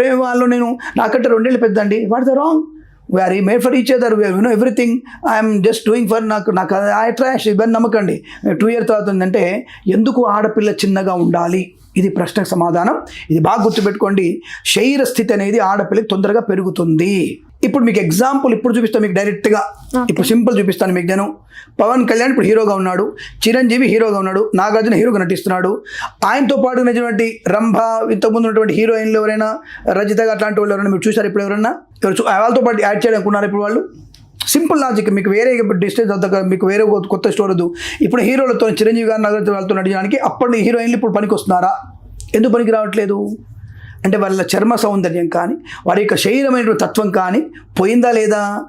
ప్రేమ వాళ్ళు నేను నాకంటే రెండేళ్ళు పెద్ద అండి what the wrong we are ఈ made for each other you know everything I'm just doing for నాకు నాకు ఐ ట్రాష్ ఇవన్నీ నమ్మకండి. టూ ఇయర్ తర్వాత ఉందంటే ఎందుకు ఆడపిల్ల చిన్నగా ఉండాలి? ఇది ప్రశ్నకు సమాధానం. ఇది బాగా గుర్తుపెట్టుకోండి. శరీర స్థితి అనేది ఆడపిల్లకి తొందరగా పెరుగుతుంది. ఇప్పుడు మీకు ఎగ్జాంపుల్ ఇప్పుడు చూపిస్తాను మీకు డైరెక్ట్గా ఇప్పుడు సింపుల్ చూపిస్తాను మీకు నేను. పవన్ కళ్యాణ్ ఇప్పుడు హీరోగా ఉన్నాడు చిరంజీవి హీరోగా ఉన్నాడు నాగార్జున హీరోగా నటిస్తున్నాడు. ఆయనతో పాటు ఉన్నటువంటి రంభ ఇంతకుముందు ఉన్నటువంటి హీరోయిన్లు ఎవరైనా రజిత అట్లాంటి వాళ్ళు ఎవరైనా మీరు చూసారు ఇప్పుడు ఎవరైనా ఎవరు వాళ్ళతో పాటు యాడ్ చేయడానికి ఇప్పుడు వాళ్ళు? సింపుల్ లాజిక్ మీకు వేరే డిస్టెన్స్ వద్ద మీకు వేరే కొత్త- స్టోర్ వద్దు. ఇప్పుడు హీరోలతో చిరంజీవి గారు నగర్ వాళ్ళతో నటించడానికి అప్పటి హీరోయిన్లు ఇప్పుడు పనికి వస్తున్నారా ఎందుకు పనికి రావట్లేదు? అంటే వాళ్ళ చర్మ సౌందర్యం కానీ వారి యొక్క శరీరమైనటువంటి తత్వం కానీ పోయిందా లేదా?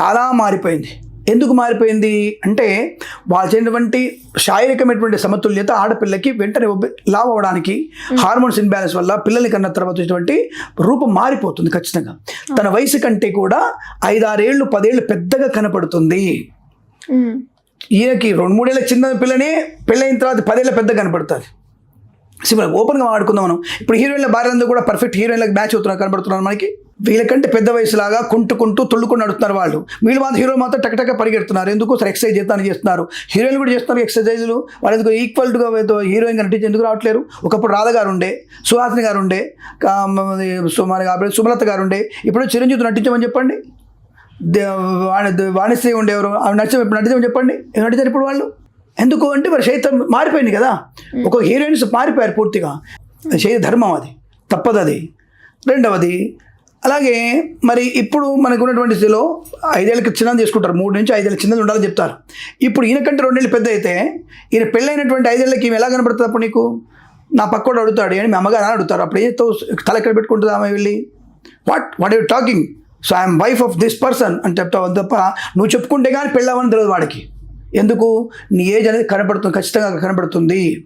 చాలా మారిపోయింది. ఎందుకు మారిపోయింది? అంటే వాళ్ళు చేసినటువంటి శారీరకమైనటువంటి సమతుల్యత ఆడపిల్లకి వెంటనే లావ్ అవ్వడానికి హార్మోన్స్ ఇన్బ్యాలెన్స్ వల్ల పిల్లల్ని కన్న తర్వాత వచ్చినటువంటి రూపం మారిపోతుంది ఖచ్చితంగా. తన వయసు కంటే కూడా ఐదారేళ్ళు పదేళ్ళు పెద్దగా కనపడుతుంది. ఈయనకి రెండు మూడేళ్ళ చిన్న పిల్లనే పెళ్ళైన తర్వాత పదేళ్ళ పెద్ద కనపడుతుంది. సింపుల్ ఓపెన్గా మాట్లాడుకుందాం మనం. ఇప్పుడు హీరోయిన్ల భార్యలందరూ కూడా పర్ఫెక్ట్ హీరోయిన్లకు మ్యాచ్ అవుతున్నారు కనబడుతున్నారు మనకి. వీళ్ళకంటే పెద్ద వయసులాగా కుంటుకుంటూ తుళ్ళుకుంటూ నడుస్తున్నారు వాళ్ళు. వీళ్ళు మాత్రం హీరో మాత్రం టక్ పరిగెడుతున్నారు. ఎందుకు సార్ ఎక్సర్సైజ్ చేస్తాను చేస్తున్నారు. హీరోయిన్ కూడా చేస్తున్నారు ఎక్సర్సైజులు వాళ్ళు ఎందుకు ఈక్వల్గా హీరోయిన్గా నటించి ఎందుకు రావట్లేరు? ఒకప్పుడు రాధ గారు ఉండే సుహాసిని గారు ఉండే సుమారు సుమలత గారు ఉండే. ఇప్పుడు చిరంజీవి నటించమని చెప్పండి. దే- వాణిశ్రీ ఉండేవారు ఆవిడ నటించమని చెప్పండి. నటించారు ఇప్పుడు వాళ్ళు? ఎందుకు అంటే మరి శైతం మారిపోయింది కదా. ఒక హీరోయిన్స్ మారిపోయారు పూర్తిగా. శైత ధర్మం అది. తప్పదు అది రెండవది అలాగే మరి ఇప్పుడు మనకు ఉన్నటువంటి స్థితిలో ఐదేళ్ళకి చిన్నది చేసుకుంటారు. మూడు నుంచి ఐదేళ్ళ చిన్నది ఉండాలని చెప్తారు. ఇప్పుడు ఈయనకంటే రెండేళ్ళు పెద్ద అయితే ఈయన పెళ్ళైనటువంటి ఐదేళ్ళకి ఈమె ఎలా కనబడుతుంది అప్పుడు నీకు? నా పక్కోడు అడుగుతాడు అని మీ అమ్మగారు అని అడుగుతారు. అప్పుడు ఏం తల ఎక్కడ పెట్టుకుంటుంది ఆమె వెళ్ళి? What what you talking so I'm wife of this person అని చెప్తావు. తప్ప నువ్వు చెప్పుకుంటే కానీ పెళ్ళవని తెలియదు వాడికి. ఎందుకు? నీ ఏజ్ అనేది కనబడుతుంది ఖచ్చితంగా కనబడుతుంది.